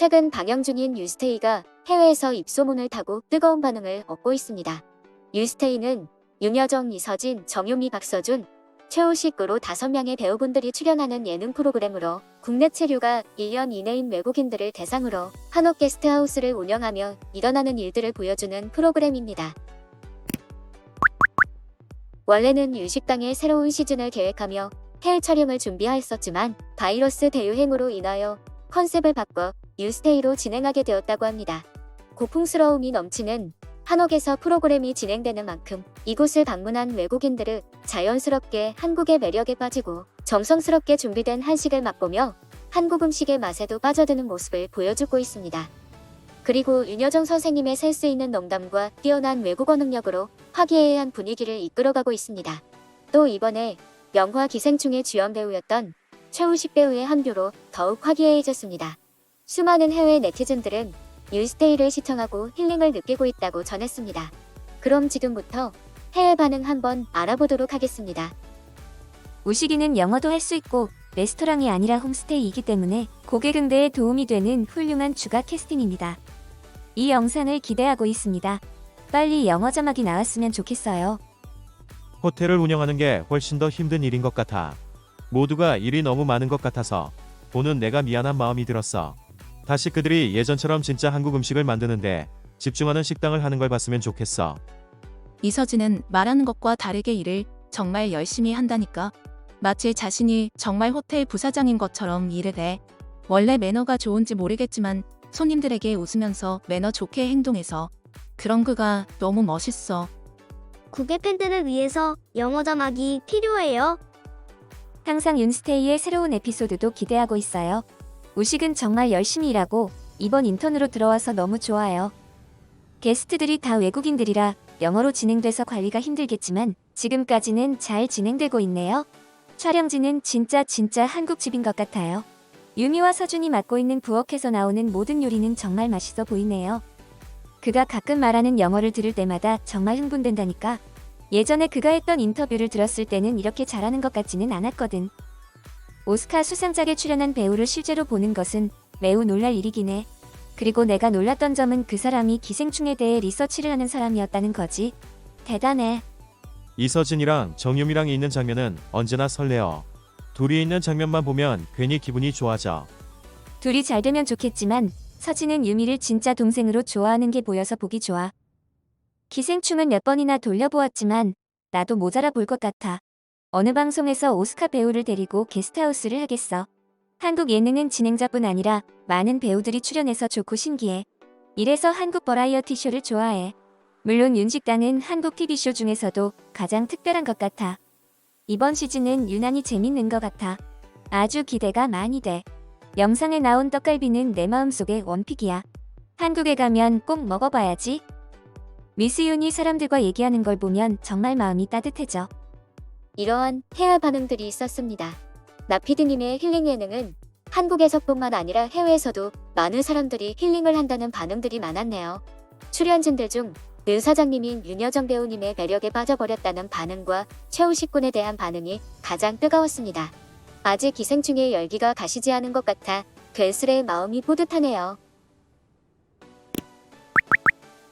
최근 방영 중인 유스테이가 해외에서 입소문을 타고 뜨거운 반응을 얻고 있습니다. 유스테이는 윤여정, 이서진, 정유미, 박서준, 최우식으로 5명의 배우분들이 출연하는 예능 프로그램으로 국내 체류가 1년 이내인 외국인들을 대상으로 한옥 게스트하우스를 운영하며 일어나는 일들을 보여주는 프로그램입니다. 원래는 유식당의 새로운 시즌을 계획하며 해외 촬영을 준비하였었지만 바이러스 대유행으로 인하여 컨셉을 바꿔 유스테이로 진행하게 되었다고 합니다. 고풍스러움이 넘치는 한옥에서 프로그램이 진행되는 만큼 이곳을 방문한 외국인들은 자연스럽게 한국의 매력에 빠지고 정성스럽게 준비된 한식을 맛보며 한국 음식의 맛에도 빠져드는 모습을 보여주고 있습니다. 그리고 윤여정 선생님의 센스 있는 농담과 뛰어난 외국어 능력으로 화기애애한 분위기를 이끌어가고 있습니다. 또 이번에 영화 기생충의 주연 배우였던 최우식 배우의 한뷰로 더욱 화기애애해졌습니다. 수많은 해외 네티즌들은 뉴스테이를 시청하고 힐링을 느끼고 있다고 전했습니다. 그럼 지금부터 해외 반응 한번 알아보도록 하겠습니다. 우식이는 영어도 할 수 있고 레스토랑이 아니라 홈스테이이기 때문에 고객 응대에 도움이 되는 훌륭한 주가 캐스팅입니다. 이 영상을 기대하고 있습니다. 빨리 영어 자막이 나왔으면 좋겠어요. 호텔을 운영하는 게 훨씬 더 힘든 일인 것 같아. 모두가 일이 너무 많은 것 같아서 보는 내가 미안한 마음이 들었어. 다시 그들이 예전처럼 진짜 한국 음식을 만드는데 집중하는 식당을 하는 걸 봤으면 좋겠어. 이서진은 말하는 것과 다르게 일을 정말 열심히 한다니까. 마치 자신이 정말 호텔 부사장인 것처럼 일을 해. 원래 매너가 좋은지 모르겠지만 손님들에게 웃으면서 매너 좋게 행동해서 그런 그가 너무 멋있어. 국외 팬들을 위해서 영어 자막이 필요해요. 항상 윤스테이의 새로운 에피소드도 기대하고 있어요. 우식은 정말 열심히 일하고 이번 인턴으로 들어와서 너무 좋아요. 게스트들이 다 외국인들이라 영어로 진행돼서 관리가 힘들겠지만 지금까지는 잘 진행되고 있네요. 촬영지는 진짜 진짜 한국집인 것 같아요. 유미와 서준이 맡고 있는 부엌에서 나오는 모든 요리는 정말 맛있어 보이네요. 그가 가끔 말하는 영어를 들을 때마다 정말 흥분된다니까. 예전에 그가 했던 인터뷰를 들었을 때는 이렇게 잘하는 것 같지는 않았거든. 오스카 수상작에 출연한 배우를 실제로 보는 것은 매우 놀랄 일이긴 해. 그리고 내가 놀랐던 점은 그 사람이 기생충에 대해 리서치를 하는 사람이었다는 거지. 대단해. 이서진이랑 정유미랑 있는 장면은 언제나 설레어. 둘이 있는 장면만 보면 괜히 기분이 좋아져. 둘이 잘 되면 좋겠지만 서진은 유미를 진짜 동생으로 좋아하는 게 보여서 보기 좋아. 기생충은 몇 번이나 돌려보았지만 나도 모자라 볼 것 같아. 어느 방송에서 오스카 배우를 데리고 게스트하우스를 하겠어. 한국 예능은 진행자뿐 아니라 많은 배우들이 출연해서 좋고 신기해. 이래서 한국 버라이어티 쇼를 좋아해. 물론 윤식당은 한국 TV쇼 중에서도 가장 특별한 것 같아. 이번 시즌은 유난히 재밌는 것 같아. 아주 기대가 많이 돼. 영상에 나온 떡갈비는 내 마음속의 원픽이야. 한국에 가면 꼭 먹어봐야지. 미스윤이 사람들과 얘기하는 걸 보면 정말 마음이 따뜻해져. 이러한 해외 반응들이 있었습니다. 나피드님의 힐링 예능은 한국에서뿐만 아니라 해외에서도 많은 사람들이 힐링을 한다는 반응들이 많았네요. 출연진들 중 은 사장님인 윤여정 배우님의 매력에 빠져버렸다는 반응과 최우식 군에 대한 반응이 가장 뜨거웠습니다. 아직 기생충의 열기가 가시지 않은 것 같아 괜스레 마음이 뿌듯하네요.